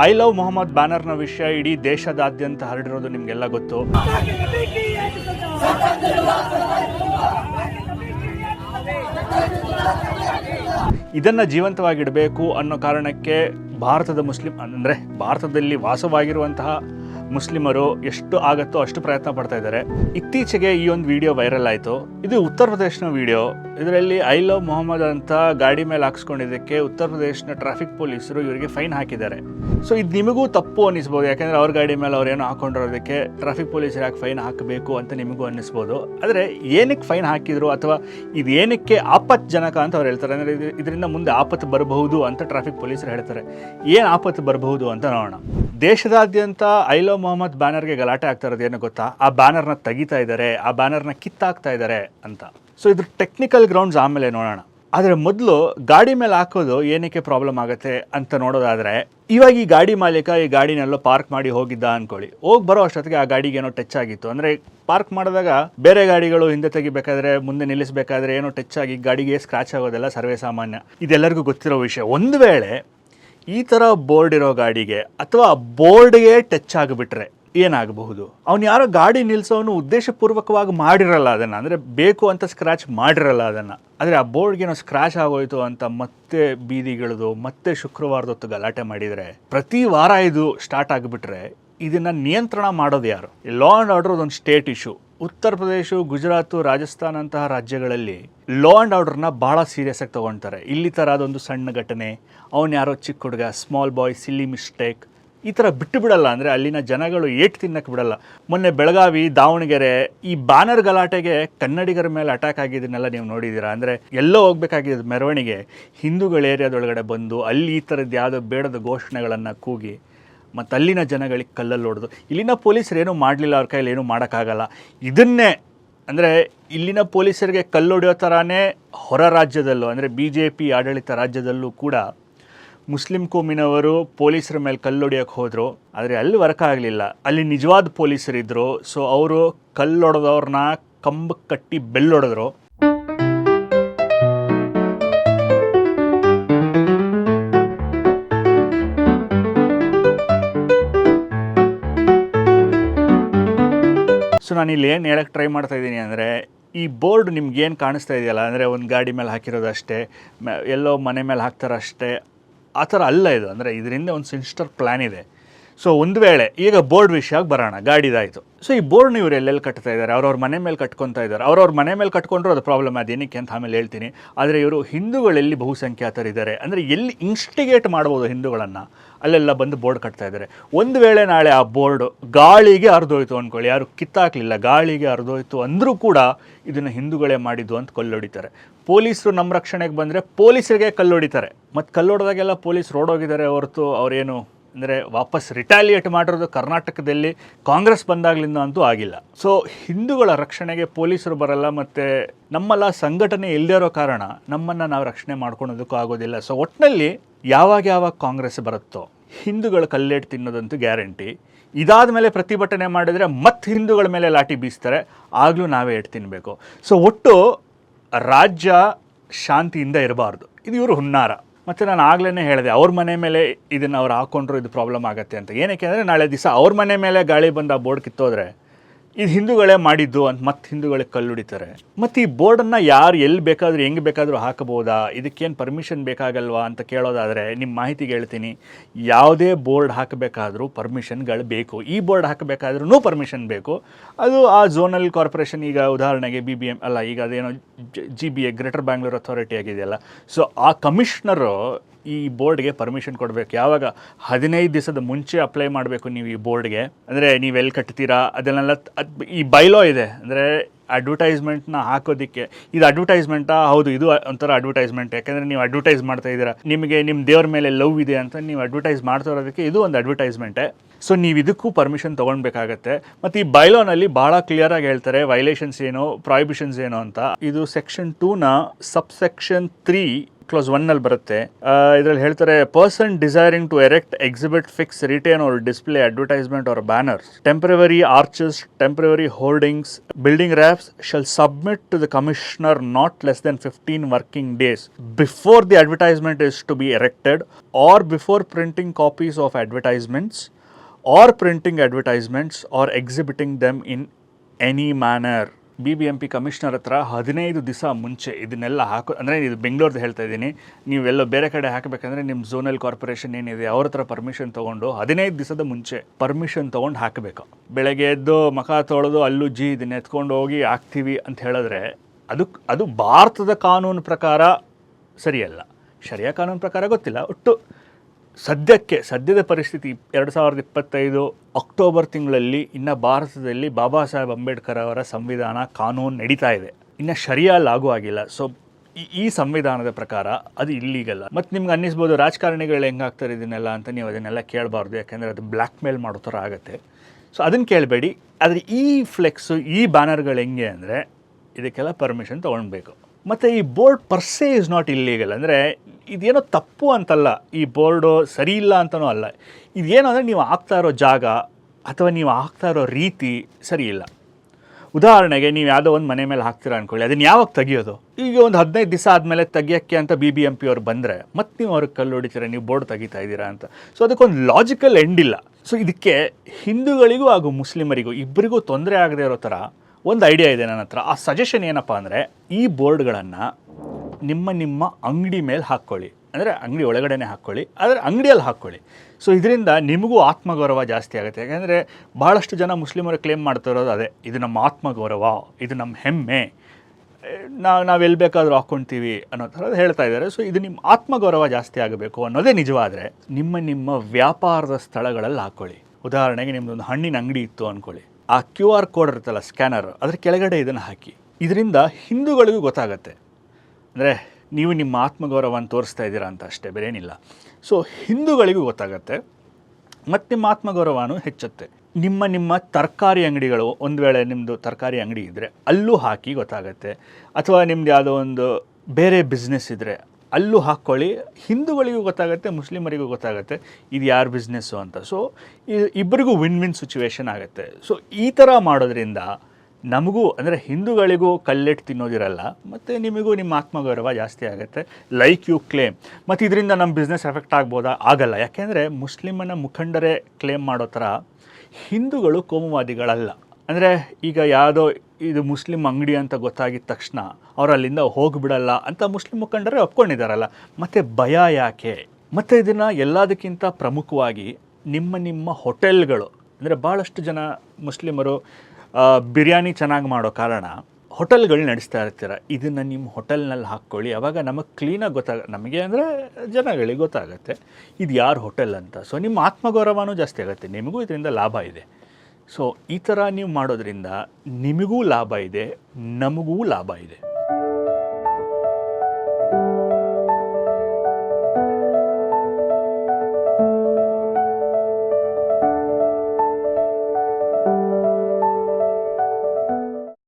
I love Mohammed ಬ್ಯಾನರ್ನ ವಿಷಯ ಇಡೀ ದೇಶದಾದ್ಯಂತ ಹರಡಿರೋದು ನಿಮಗೆಲ್ಲ ಗೊತ್ತು. ಇದನ್ನು ಜೀವಂತವಾಗಿಡಬೇಕು ಅನ್ನೋ ಕಾರಣಕ್ಕೆ ಭಾರತದ ಮುಸ್ಲಿಂ ಅಂದರೆ ಭಾರತದಲ್ಲಿ ವಾಸವಾಗಿರುವಂತಹ ಮುಸ್ಲಿಮರು ಎಷ್ಟು ಆಗತ್ತೋ ಅಷ್ಟು ಪ್ರಯತ್ನ ಪಡ್ತಾ ಇದ್ದಾರೆ. ಇತ್ತೀಚೆಗೆ ಈ ಒಂದು ವಿಡಿಯೋ ವೈರಲ್ ಆಯಿತು. ಇದು ಉತ್ತರ ಪ್ರದೇಶನ ವಿಡಿಯೋ ಇದರಲ್ಲಿ ಐ ಲವ್ ಮೊಹಮ್ಮದ್ ಅಂತ ಗಾಡಿ ಮೇಲೆ ಹಾಕ್ಸ್ಕೊಂಡಿದ್ದಕ್ಕೆ ಉತ್ತರ ಪ್ರದೇಶನ ಟ್ರಾಫಿಕ್ ಪೊಲೀಸರು ಇವರಿಗೆ ಫೈನ್ ಹಾಕಿದ್ದಾರೆ. ಸೊ ಇದು ನಿಮಗೂ ತಪ್ಪು ಅನ್ನಿಸ್ಬೋದು. ಯಾಕೆಂದರೆ ಅವ್ರ ಗಾಡಿ ಮೇಲೆ ಅವ್ರೇನೋ ಹಾಕೊಂಡಿರೋದಕ್ಕೆ ಟ್ರಾಫಿಕ್ ಪೊಲೀಸರು ಯಾಕೆ ಫೈನ್ ಹಾಕಬೇಕು ಅಂತ ನಿಮಗೂ ಅನ್ನಿಸ್ಬೋದು. ಆದರೆ ಏನಕ್ಕೆ ಫೈನ್ ಹಾಕಿದ್ರು ಅಥವಾ ಇದು ಏನಕ್ಕೆ ಆಪತ್ಜನಕ ಅಂತ ಅವ್ರು ಹೇಳ್ತಾರೆ. ಅಂದರೆ ಇದು ಇದರಿಂದ ಮುಂದೆ ಆಪತ್ತು ಬರಬಹುದು ಅಂತ ಟ್ರಾಫಿಕ್ ಪೊಲೀಸರು ಹೇಳ್ತಾರೆ. ಏನು ಆಪತ್ತು ಬರಬಹುದು ಅಂತ ನೋಡೋಣ. ದೇಶದಾದ್ಯಂತ ಐ ಲವ್ ಮೊಹಮ್ಮದ್ ಬ್ಯಾನರ್ಗೆ ಗಲಾಟೆ ಆಗ್ತಾ ಇರೋದು ಏನೋ ಗೊತ್ತಾ? ಆ ಬ್ಯಾನರ್ನ ತೆಗಿತಾ ಇದ್ದಾರೆ, ಆ ಬ್ಯಾನರ್ನ ಕಿತ್ತಾಕ್ತಾ ಇದ್ದಾರೆ ಅಂತ. ಸೊ ಇದ್ರ ಟೆಕ್ನಿಕಲ್ ಗ್ರೌಂಡ್ಸ್ ಆಮೇಲೆ ನೋಡೋಣ. ಆದರೆ ಮೊದಲು ಗಾಡಿ ಮೇಲೆ ಹಾಕೋದು ಏನಕ್ಕೆ ಪ್ರಾಬ್ಲಮ್ ಆಗುತ್ತೆ ಅಂತ ನೋಡೋದಾದರೆ, ಇವಾಗ ಈ ಗಾಡಿ ಮಾಲೀಕ ಈ ಗಾಡಿನೆಲ್ಲೋ ಪಾರ್ಕ್ ಮಾಡಿ ಹೋಗಿದ್ದ ಅನ್ಕೊಳ್ಳಿ. ಹೋಗಿ ಬರೋ ಅಷ್ಟೊತ್ತಿಗೆ ಆ ಗಾಡಿಗೆ ಏನೋ ಟಚ್ ಆಗಿತ್ತು. ಅಂದರೆ ಪಾರ್ಕ್ ಮಾಡಿದಾಗ ಬೇರೆ ಗಾಡಿಗಳು ಹಿಂದೆ ತೆಗಿಬೇಕಾದ್ರೆ, ಮುಂದೆ ನಿಲ್ಲಿಸಬೇಕಾದ್ರೆ ಏನೋ ಟಚ್ ಆಗಿ ಗಾಡಿಗೆ ಸ್ಕ್ರಾಚ್ ಆಗೋದೆಲ್ಲ ಸರ್ವೇ ಸಾಮಾನ್ಯ. ಇದೆಲ್ಲರಿಗೂ ಗೊತ್ತಿರೋ ವಿಷಯ. ಒಂದು ವೇಳೆ ಈ ಥರ ಬೋರ್ಡ್ ಇರೋ ಗಾಡಿಗೆ ಅಥವಾ ಬೋರ್ಡ್ಗೆ ಟಚ್ ಆಗಿಬಿಟ್ರೆ ಏನಾಗಬಹುದು? ಅವ್ನು ಯಾರೋ ಗಾಡಿ ನಿಲ್ಸೋನು ಉದ್ದೇಶಪೂರ್ವಕವಾಗಿ ಮಾಡಿರಲ್ಲ ಅದನ್ನು. ಅಂದರೆ ಬೇಕು ಅಂತ ಸ್ಕ್ರಾಚ್ ಮಾಡಿರಲ್ಲ ಅದನ್ನು. ಆದರೆ ಆ ಬೋರ್ಡ್ಗೆ ಏನೋ ಸ್ಕ್ರಾಚ್ ಆಗೋಯ್ತು ಅಂತ ಮತ್ತೆ ಬೀದಿಗಿಳಿದು, ಮತ್ತೆ ಶುಕ್ರವಾರದೊತ್ತು ಗಲಾಟೆ ಮಾಡಿದರೆ, ಪ್ರತಿ ವಾರ ಇದು ಸ್ಟಾರ್ಟ್ ಆಗಿಬಿಟ್ರೆ, ಇದನ್ನು ನಿಯಂತ್ರಣ ಮಾಡೋದು ಯಾರು? ಲಾ ಆ್ಯಂಡ್ ಆರ್ಡರ್ ಒಂದು ಸ್ಟೇಟ್ ಇಶ್ಯೂ ಉತ್ತರ ಪ್ರದೇಶ, ಗುಜರಾತ್, ರಾಜಸ್ಥಾನ್ ಅಂತಹ ರಾಜ್ಯಗಳಲ್ಲಿ ಲಾ ಆ್ಯಂಡ್ ಆರ್ಡರ್ನ ಭಾಳ ಸೀರಿಯಸ್ ಆಗಿ ತೊಗೊಳ್ತಾರೆ ಇಲ್ಲಿ ಥರ ಅದೊಂದು ಸಣ್ಣ ಘಟನೆ, ಅವನು ಯಾರೋ ಚಿಕ್ಕ ಹುಡುಗ ಸ್ಮಾಲ್ ಬಾಯ್ ಸಿಲ್ಲಿ ಮಿಸ್ಟೇಕ್ ಈ ಥರ ಬಿಟ್ಟು ಬಿಡಲ್ಲ ಅಂದರೆ ಅಲ್ಲಿನ ಜನಗಳು ಏಟ್ ತಿನ್ನಕ್ಕೆ ಬಿಡಲ್ಲ. ಮೊನ್ನೆ ಬೆಳಗಾವಿ, ದಾವಣಗೆರೆ, ಈ ಬ್ಯಾನರ್ ಗಲಾಟೆಗೆ ಕನ್ನಡಿಗರ ಮೇಲೆ ಅಟ್ಯಾಕ್ ಆಗಿದ್ದನ್ನೆಲ್ಲ ನೀವು ನೋಡಿದ್ದೀರಾ? ಅಂದರೆ ಎಲ್ಲೋ ಹೋಗ್ಬೇಕಾಗಿದ್ದ ಮೆರವಣಿಗೆ ಹಿಂದೂಗಳ ಏರಿಯಾದೊಳಗಡೆ ಬಂದು ಅಲ್ಲಿ ಈ ಥರದ್ದು ಯಾವುದೋ ಬೇಡದ ಘೋಷಣೆಗಳನ್ನು ಕೂಗಿ ಮತ್ತು ಅಲ್ಲಿನ ಜನಗಳಿಗೆ ಕಲ್ಲಲ್ಲಿ ಹೊಡೆದು. ಇಲ್ಲಿನ ಪೊಲೀಸರು ಏನೂ ಮಾಡಲಿಲ್ಲ, ಅವ್ರ ಕೈಯಲ್ಲಿ ಏನೂ ಮಾಡೋಕ್ಕಾಗಲ್ಲ. ಇದನ್ನೇ, ಅಂದರೆ ಇಲ್ಲಿನ ಪೊಲೀಸರಿಗೆ ಕಲ್ಲೊಡೆಯೋ ಥರನೇ ಹೊರ ರಾಜ್ಯದಲ್ಲೂ, ಅಂದರೆ ಬಿ ಜೆ ಪಿ ಆಡಳಿತ ರಾಜ್ಯದಲ್ಲೂ ಕೂಡ ಮುಸ್ಲಿಂ ಕೋಮಿನವರು ಪೊಲೀಸರ ಮೇಲೆ ಕಲ್ಲೊಡೆಯೋಕೆ ಹೋದರು. ಆದರೆ ಅಲ್ಲಿ ವರ್ಕ್ ಆಗಲಿಲ್ಲ. ಅಲ್ಲಿ ನಿಜವಾದ ಪೊಲೀಸರಿದ್ದರು ಸೊ ಅವರು ಕಲ್ಲೊಡೆದವ್ರನ್ನ ಕಂಬಕ್ಕೆ ಕಟ್ಟಿ ಬೆಲ್ಲೊಡೆದ್ರು ಸೊ ನಾನು ಇಲ್ಲಿ ಏನು ಹೇಳೋಕ್ಕೆ ಟ್ರೈ ಮಾಡ್ತಾ ಇದ್ದೀನಿ ಅಂದರೆ, ಈ ಬೋರ್ಡ್ ನಿಮ್ಗೆ ಏನು ಕಾಣಿಸ್ತಾ ಇದೆಯಲ್ಲ, ಅಂದರೆ ಒಂದು ಗಾಡಿ ಮೇಲೆ ಹಾಕಿರೋದಷ್ಟೇ ಅಷ್ಟೇ ಎಲ್ಲೋ ಮನೆ ಮೇಲೆ ಹಾಕ್ತಾರಷ್ಟೇ, ಆ ಥರ ಅಲ್ಲ ಇದು. ಅಂದರೆ ಇದರಿಂದ ಒಂದು ಸಿನ್ಸ್ಟರ್ ಪ್ಲ್ಯಾನ್ ಇದೆ. ಸೊ ಒಂದು ವೇಳೆ ಈಗ ಬೋರ್ಡ್ ವಿಷಯಕ್ಕೆ ಬರೋಣ, ಗಾಡಿದಾಯಿತು. ಸೊ ಈ ಬೋರ್ಡ್ನ ಇವರು ಎಲ್ಲೆಲ್ಲಿ ಕಟ್ತಾ ಇದ್ದಾರೆ? ಅವ್ರವ್ರ ಮನೆ ಮೇಲೆ ಕಟ್ಕೊತಾ ಇದ್ದಾರೆ. ಅವ್ರವ್ರ ಮನೆ ಮೇಲೆ ಕಟ್ಕೊಂಡ್ರು ಅದು ಪ್ರಾಬ್ಲಮ್ ಅದೇನಕ್ಕೆ ಅಂತ ಆಮೇಲೆ ಹೇಳ್ತೀನಿ. ಆದರೆ ಇವರು ಹಿಂದೂಗಳಲ್ಲಿ ಬಹುಸಂಖ್ಯಾತರಿದ್ದಾರೆ ಅಂದರೆ ಎಲ್ಲಿ ಇನ್ಸ್ಟಿಗೇಟ್ ಮಾಡ್ಬೋದು ಹಿಂದೂಗಳನ್ನು? ಅಲ್ಲೆಲ್ಲ ಬಂದು ಬೋರ್ಡ್ ಕಟ್ತಾ ಇದ್ದಾರೆ. ಒಂದು ವೇಳೆ ನಾಳೆ ಆ ಬೋರ್ಡ್ ಗಾಳಿಗೆ ಅರ್ಧೋಯ್ತು ಅಂದ್ಕೊಳ್ಳಿ ಯಾರು ಕಿತ್ತಾಕ್ಲಿಲ್ಲ. ಗಾಳಿಗೆ ಅರ್ಧೋಯ್ತು ಅಂದರೂ ಕೂಡ ಇದನ್ನು ಹಿಂದೂಗಳೇ ಮಾಡಿದ್ದು ಅಂತ ಕಲ್ಲೊಡಿತಾರೆ. ಪೊಲೀಸರು ನಮ್ಮ ರಕ್ಷಣೆಗೆ ಬಂದರೆ ಪೊಲೀಸರಿಗೆ ಕಲ್ಲೊಡಿತಾರೆ. ಮತ್ತು ಕಲ್ಲೊಡ್ದಾಗೆಲ್ಲ ಪೊಲೀಸ್ ರೋಡೋಗಿದ್ದಾರೆ ಹೊರತು ಅವರೇನು ಅಂದರೆ ವಾಪಸ್ ರಿಟಾಲಿಯೇಟ್ ಮಾಡಿರೋದು ಕರ್ನಾಟಕದಲ್ಲಿ ಕಾಂಗ್ರೆಸ್ ಬಂದಾಗಲಿಂದ ಅಂತೂ ಆಗಿಲ್ಲ. ಸೊ ಹಿಂದೂಗಳ ರಕ್ಷಣೆಗೆ ಪೊಲೀಸರು ಬರಲ್ಲ ಮತ್ತು ನಮ್ಮಲ್ಲ ಸಂಘಟನೆ ಇಲ್ಲದೇ ಇರೋ ಕಾರಣ ನಮ್ಮನ್ನು ನಾವು ರಕ್ಷಣೆ ಮಾಡ್ಕೊಳೋದಕ್ಕೂ ಆಗೋದಿಲ್ಲ. ಸೊ ಒಟ್ಟಿನಲ್ಲಿ ಯಾವಾಗ ಯಾವಾಗ ಕಾಂಗ್ರೆಸ್ ಬರುತ್ತೋ ಹಿಂದೂಗಳು ಕಲ್ಲೇಟ್ ತಿನ್ನೋದಂತೂ ಗ್ಯಾರಂಟಿ. ಇದಾದ ಮೇಲೆ ಪ್ರತಿಭಟನೆ ಮಾಡಿದರೆ ಮತ್ತೆ ಹಿಂದೂಗಳ ಮೇಲೆ ಲಾಠಿ ಬೀಸ್ತಾರೆ. ಆಗಲೂ ನಾವೇ ಎಟ್ಟು ತಿನ್ನಬೇಕು ಸೊ ಒಟ್ಟು ರಾಜ್ಯ ಶಾಂತಿಯಿಂದ ಇರಬಾರ್ದು. ಇದು ಇವರು ಹುನ್ನಾರ. ಮತ್ತು ನಾನು ಆಗ್ಲೇ ಹೇಳಿದೆ, ಅವ್ರ ಮನೆ ಮೇಲೆ ಇದನ್ನು ಅವ್ರು ಹಾಕ್ಕೊಂಡ್ರು ಇದು ಪ್ರಾಬ್ಲಮ್ ಆಗುತ್ತೆ ಅಂತ. ಏನಕ್ಕೆ ಅಂದರೆ ನಾಳೆ ದಿವಸ ಅವ್ರ ಮನೆ ಮೇಲೆ ಗಾಳಿ ಬಂದು ಬೋರ್ಡ್ ಕಿತ್ತೋದ್ರೆ ಇದು ಹಿಂದೂಗಳೇ ಮಾಡಿದ್ದು ಅಂತ ಮತ್ತೆ ಹಿಂದೂಗಳಿಗೆ ಕಲ್ಲುಡಿತಾರೆ. ಮತ್ತು ಈ ಬೋರ್ಡನ್ನು ಯಾರು ಎಲ್ಲಿ ಬೇಕಾದರೂ ಹೆಂಗೆ ಬೇಕಾದರೂ ಹಾಕಬಹುದಾ? ಇದಕ್ಕೇನು ಪರ್ಮಿಷನ್ ಬೇಕಾಗಲ್ವಾ ಅಂತ ಕೇಳೋದಾದರೆ ನಿಮ್ಮ ಮಾಹಿತಿಗೆ ಹೇಳ್ತೀನಿ. ಯಾವುದೇ ಬೋರ್ಡ್ ಹಾಕಬೇಕಾದರೂ ಪರ್ಮಿಷನ್ಗಳು ಬೇಕು. ಈ ಬೋರ್ಡ್ ಹಾಕಬೇಕಾದ್ರೂ ಪರ್ಮಿಷನ್ ಬೇಕು. ಅದು ಆ ಝೋನಲ್ ಕಾರ್ಪೊರೇಷನ್ ಈಗ ಉದಾಹರಣೆಗೆ ಬಿ ಬಿ ಎಂ ಅಲ್ಲ, ಈಗ ಅದೇನೋ G B A greater Bangalore authority ಆಗಿದೆಯಲ್ಲ. ಸೊ ಆ ಕಮಿಷ್ನರು ಈ ಬೋರ್ಡ್ಗೆ ಪರ್ಮಿಷನ್ ಕೊಡಬೇಕು. ಯಾವಾಗ ಹದಿನೈದು ದಿವಸದ ಮುಂಚೆ ಅಪ್ಲೈ ಮಾಡಬೇಕು ನೀವು ಈ ಬೋರ್ಡ್ಗೆ. ಅಂದರೆ ನೀವು ಎಲ್ಲಿ ಕಟ್ತೀರಾ? ಅದನ್ನೆಲ್ಲ ಈ ಬೈಲೋ ಇದೆ. ಅಂದರೆ ಅಡ್ವರ್ಟೈಸ್ಮೆಂಟ್ನ ಹಾಕೋದಕ್ಕೆ. ಇದು ಅಡ್ವರ್ಟೈಸ್ಮೆಂಟಾ ಹೌದು, ಇದು ಒಂಥರ ಅಡ್ವರ್ಟೈಸ್ಮೆಂಟ್ ಯಾಕಂದರೆ ನೀವು ಅಡ್ವರ್ಟೈಸ್ ಮಾಡ್ತಾ ಇದ್ದೀರಾ. ನಿಮಗೆ ನಿಮ್ಮ ದೇವ್ರ ಮೇಲೆ ಲವ್ ಇದೆ ಅಂತ ನೀವು ಅಡ್ವರ್ಟೈಸ್ ಮಾಡ್ತಾ ಇರೋದಕ್ಕೆ ಇದು ಒಂದು ಅಡ್ವರ್ಟೈಸ್ಮೆಂಟೇ ಸೊ ನೀವು ಇದಕ್ಕೂ ಪರ್ಮಿಷನ್ ತೊಗೊಳ್ಬೇಕಾಗತ್ತೆ. ಮತ್ತು ಈ ಬೈಲೋನಲ್ಲಿ ಭಾಳ ಕ್ಲಿಯರಾಗಿ ಹೇಳ್ತಾರೆ ವೈಲೇಷನ್ಸ್ ಏನು ಪ್ರಾಹಿಬಿಷನ್ಸ್ ಏನು ಅಂತ. ಇದು ಸೆಕ್ಷನ್ ಟೂನ ಸಬ್ ಸೆಕ್ಷನ್ ತ್ರೀ ಕ್ಲೋಸ್ ಒನ್ನಲ್ಲಿ ಬರುತ್ತೆ ಇದರಲ್ಲಿ ಹೇಳ್ತಾರೆ person desiring to erect exhibit fix retain or display advertisement or banners temporary arches temporary hoardings building wraps shall submit to the commissioner not less than fifteen working days before the advertisement is to be erected or before printing copies of advertisements or printing advertisements or exhibiting them in any manner B B M P commissioner ಹತ್ರ ಹದಿನೈದು ದಿವಸ ಮುಂಚೆ ಇದನ್ನೆಲ್ಲ ಹಾಕು, ಅಂದರೆ ಇದು ಬೆಂಗಳೂರ್ದು ಹೇಳ್ತಾ ಇದ್ದೀನಿ. ನೀವೆಲ್ಲ ಬೇರೆ ಕಡೆ ಹಾಕಬೇಕಂದ್ರೆ ನಿಮ್ಮ ಝೋನಲ್ ಕಾರ್ಪೊರೇಷನ್ ಏನಿದೆ ಅವ್ರ ಹತ್ರ ಪರ್ಮಿಷನ್ ತೊಗೊಂಡು ಹದಿನೈದು ದಿವಸದ ಮುಂಚೆ ಪರ್ಮಿಷನ್ ತೊಗೊಂಡು ಹಾಕಬೇಕು. ಬೆಳಗ್ಗೆ ಎದ್ದು ಮಖ ತೊಳೆದು ಅಲ್ಲೂ ಜಿ ಇದನ್ನ ಎತ್ಕೊಂಡು ಹೋಗಿ ಹಾಕ್ತೀವಿ ಅಂತ ಹೇಳಿದ್ರೆ ಅದು ಅದು ಭಾರತದ ಕಾನೂನು ಪ್ರಕಾರ ಸರಿಯಲ್ಲ. ಶರಿಯಾ ಕಾನೂನು ಪ್ರಕಾರ ಗೊತ್ತಿಲ್ಲ. ಒಟ್ಟು ಸದ್ಯಕ್ಕೆ, ಸದ್ಯದ ಪರಿಸ್ಥಿತಿ ಎರಡು ಸಾವಿರದ ಇಪ್ಪತ್ತೈದು ಅಕ್ಟೋಬರ್ ತಿಂಗಳಲ್ಲಿ ಇನ್ನು ಭಾರತದಲ್ಲಿ ಬಾಬಾ ಸಾಹೇಬ್ ಅಂಬೇಡ್ಕರ್ ಅವರ ಸಂವಿಧಾನ ಕಾನೂನು ನಡೀತಾ ಇದೆ. ಇನ್ನು ಶರಿಯಾ ಲಾಗೂ ಆಗಿಲ್ಲ. ಸೊ ಈ- ಸಂವಿಧಾನದ ಪ್ರಕಾರ ಅದು ಇಲ್ಲೀಗಲ್ಲ ಮತ್ತು ನಿಮ್ಗೆ ಅನ್ನಿಸ್ಬೋದು, ರಾಜಕಾರಣಿಗಳು ಹೆಂಗಾಗ್ತಾರೆ ಇದನ್ನೆಲ್ಲ ಅಂತ ನೀವು ಅದನ್ನೆಲ್ಲ ಕೇಳಬಾರ್ದು. ಯಾಕೆಂದರೆ ಅದು ಬ್ಲ್ಯಾಕ್ ಮೇಲ್ ಮಾಡೋ ಥರ ಆಗುತ್ತೆ. ಸೊ ಅದನ್ನು ಕೇಳಬೇಡಿ. ಆದರೆ ಈ ಫ್ಲೆಕ್ಸು ಈ ಬ್ಯಾನರ್ಗಳು ಹೆಂಗೆ ಅಂದರೆ ಇದಕ್ಕೆಲ್ಲ ಪರ್ಮಿಷನ್ ತೊಗೊಳ್ಬೇಕು. ಮತ್ತು ಈ board per se is not illegal ಅಂದರೆ ಇದೇನೋ ತಪ್ಪು ಅಂತಲ್ಲ, ಈ ಬೋರ್ಡು ಸರಿ ಇಲ್ಲ ಅಂತನೂ ಅಲ್ಲ. ಇದೇನು ಅಂದರೆ ನೀವು ಹಾಕ್ತಾ ಇರೋ ಜಾಗ ಅಥವಾ ನೀವು ಹಾಕ್ತಾ ಇರೋ ರೀತಿ ಸರಿ ಇಲ್ಲ. ಉದಾಹರಣೆಗೆ ನೀವು ಯಾವುದೋ ಒಂದು ಮನೆ ಮೇಲೆ ಹಾಕ್ತೀರಾ ಅಂದ್ಕೊಳ್ಳಿ ಅದನ್ನು ಯಾವಾಗ ತೆಗಿಯೋದು? ಈಗ ಒಂದು ಹದಿನೈದು ದಿವಸ ಆದಮೇಲೆ ತೆಗಿಯೋಕ್ಕೆ ಅಂತ ಬಿ ಬಿ ಎಂ ಪಿ ಅವ್ರು ಬಂದರೆ, ಮತ್ತೆ ನೀವು ಅವ್ರಿಗೆ ಕಲ್ಲು ಹೊಡಿತೀರ, ನೀವು ಬೋರ್ಡ್ ತೆಗಿತಾ ಇದ್ದೀರಾ ಅಂತ. ಸೊ ಅದಕ್ಕೊಂದು ಲಾಜಿಕಲ್ ಎಂಡ್ ಇಲ್ಲ. ಸೊ ಇದಕ್ಕೆ ಹಿಂದೂಗಳಿಗೂ ಹಾಗೂ ಮುಸ್ಲಿಮರಿಗೂ ಇಬ್ಬರಿಗೂ ತೊಂದರೆ ಆಗದೆ ಇರೋ ಥರ ಒಂದು ಐಡಿಯಾ ಇದೆ ನನ್ನ ಹತ್ರ. ಆ ಸಜೆಷನ್ ಏನಪ್ಪ ಅಂದರೆ, ಈ ಬೋರ್ಡ್ಗಳನ್ನು ನಿಮ್ಮ ನಿಮ್ಮ ಅಂಗಡಿ ಮೇಲೆ ಹಾಕ್ಕೊಳ್ಳಿ ಅಂದರೆ ಅಂಗಡಿ ಒಳಗಡೆನೆ ಹಾಕ್ಕೊಳ್ಳಿ ಆದರೆ ಅಂಗಡಿಯಲ್ಲಿ ಹಾಕ್ಕೊಳ್ಳಿ ಸೊ ಇದರಿಂದ ನಿಮಗೂ ಆತ್ಮಗೌರವ ಜಾಸ್ತಿ ಆಗುತ್ತೆ. ಯಾಕೆಂದರೆ ಭಾಳಷ್ಟು ಜನ ಮುಸ್ಲಿಮರು ಕ್ಲೇಮ್ ಮಾಡ್ತಾ ಇರೋದು ಅದೇ. ಇದು ನಮ್ಮ ಆತ್ಮಗೌರವ, ಇದು ನಮ್ಮ ಹೆಮ್ಮೆ. ನಾವು ನಾವು ಎಲ್ಲಿ ಬೇಕಾದರೂ ಹಾಕ್ಕೊಳ್ತೀವಿ ಅನ್ನೋ ಥರದ್ದು ಹೇಳ್ತಾ ಇದ್ದಾರೆ. ಸೊ ಇದು ನಿಮ್ಮ ಆತ್ಮಗೌರವ ಜಾಸ್ತಿ ಆಗಬೇಕು ಅನ್ನೋದೇ ನಿಜವಾದರೆ ನಿಮ್ಮ ನಿಮ್ಮ ವ್ಯಾಪಾರದ ಸ್ಥಳಗಳಲ್ಲಿ ಹಾಕ್ಕೊಳ್ಳಿ ಉದಾಹರಣೆಗೆ ನಿಮ್ಮದೊಂದು ಹಣ್ಣಿನ ಅಂಗಡಿ ಇತ್ತು ಅಂದ್ಕೊಳ್ಳಿ ಆ ಕ್ಯೂ ಆರ್ ಕೋಡ್ ಇರುತ್ತಲ್ಲ, ಸ್ಕ್ಯಾನರ್, ಅದರ ಕೆಳಗಡೆ ಇದನ್ನು ಹಾಕಿ. ಇದರಿಂದ ಹಿಂದೂಗಳಿಗೂ ಗೊತ್ತಾಗತ್ತೆ. ಅಂದರೆ ನೀವು ನಿಮ್ಮ ಆತ್ಮಗೌರವವನ್ನು ತೋರಿಸ್ತಾ ಇದ್ದೀರಾ ಅಂತ ಅಷ್ಟೇ, ಬೇರೇನಿಲ್ಲ. ಸೊ ಹಿಂದೂಗಳಿಗೂ ಗೊತ್ತಾಗತ್ತೆ, ಮತ್ತು ನಿಮ್ಮ ಆತ್ಮಗೌರವನೂ ಹೆಚ್ಚುತ್ತೆ. ನಿಮ್ಮ ನಿಮ್ಮ ತರಕಾರಿ ಅಂಗಡಿಗಳು, ಒಂದು ವೇಳೆ ನಿಮ್ಮದು ತರಕಾರಿ ಅಂಗಡಿ ಇದ್ದರೆ ಅಲ್ಲೂ ಹಾಕಿ ಗೊತ್ತಾಗತ್ತೆ. ಅಥವಾ ನಿಮ್ಮದು ಯಾವುದೋ ಒಂದು ಬೇರೆ ಬಿಸ್ನೆಸ್ ಇದ್ದರೆ ಅಲ್ಲೂ ಹಾಕ್ಕೊಳ್ಳಿ. ಹಿಂದೂಗಳಿಗೂ ಗೊತ್ತಾಗುತ್ತೆ, ಮುಸ್ಲಿಮರಿಗೂ ಗೊತ್ತಾಗುತ್ತೆ ಇದು ಯಾರ ಬಿಸ್ನೆಸ್ಸು ಅಂತ. ಸೊ ಇಬ್ಬರಿಗೂ ವಿನ್ ವಿನ್ ಸಿಚುವೇಶನ್ ಆಗುತ್ತೆ. ಸೊ ಈ ಥರ ಮಾಡೋದ್ರಿಂದ ನಮಗೂ, ಅಂದರೆ ಹಿಂದೂಗಳಿಗೂ ಕಲ್ಲೆಟ್ಟು ತಿನ್ನೋದಿರಲ್ಲ, ಮತ್ತು ನಿಮಗೂ ನಿಮ್ಮ ಆತ್ಮಗೌರವ ಜಾಸ್ತಿ ಆಗುತ್ತೆ. ಲೈಕ್ ಯು ಕ್ಲೇಮ್ ಮತ್ತು ಇದರಿಂದ ನಮ್ಮ ಬಿಸ್ನೆಸ್ ಎಫೆಕ್ಟ್ ಆಗ್ಬೋದಾ? ಆಗಲ್ಲ. ಯಾಕೆಂದರೆ ಮುಸ್ಲಿಮನ ಮುಖಂಡರೇ ಕ್ಲೇಮ್ ಮಾಡೋ ಥರ ಹಿಂದೂಗಳು ಕೋಮುವಾದಿಗಳಲ್ಲ. ಅಂದರೆ ಈಗ ಯಾವುದೋ ಇದು ಮುಸ್ಲಿಂ ಅಂಗಡಿ ಅಂತ ಗೊತ್ತಾಗಿದ ತಕ್ಷಣ ಅವ್ರು ಅಲ್ಲಿಂದ ಹೋಗಿಬಿಡಲ್ಲ ಅಂತ ಮುಸ್ಲಿಂ ಮುಖಂಡರೇ ಒಪ್ಕೊಂಡಿದ್ದಾರಲ್ಲ ಮತ್ತು ಭಯ ಯಾಕೆ? ಮತ್ತು ಇದನ್ನು ಎಲ್ಲದಕ್ಕಿಂತ ಪ್ರಮುಖವಾಗಿ ನಿಮ್ಮ ನಿಮ್ಮ ಹೋಟೆಲ್ಗಳು, ಅಂದರೆ ಭಾಳಷ್ಟು ಜನ ಮುಸ್ಲಿಮರು ಬಿರಿಯಾನಿ ಚೆನ್ನಾಗಿ ಮಾಡೋ ಕಾರಣ ಹೋಟೆಲ್ಗಳು ನಡೆಸ್ತಾ ಇರ್ತೀರ. ಇದನ್ನು ನಿಮ್ಮ ಹೋಟೆಲ್ನಲ್ಲಿ ಹಾಕ್ಕೊಳ್ಳಿ. ಅವಾಗ ನಮಗೆ ಕ್ಲೀನಾಗಿ ಗೊತ್ತಾಗ, ನಮಗೆ ಅಂದರೆ ಜನಗಳಿಗೆ ಗೊತ್ತಾಗುತ್ತೆ. ಇದು ಯಾರು ಹೋಟೆಲ್ ಅಂತ. ಸೊ ನಿಮ್ಮ ಆತ್ಮಗೌರವನೂ ಜಾಸ್ತಿ ಆಗುತ್ತೆ. ನಿಮಗೂ ಇದರಿಂದ ಲಾಭ ಇದೆ. ಸೊ ಈ ಥರ ನೀವು ಮಾಡೋದ್ರಿಂದ ನಿಮಗೂ ಲಾಭ ಇದೆ ನಮಗೂ ಲಾಭ ಇದೆ.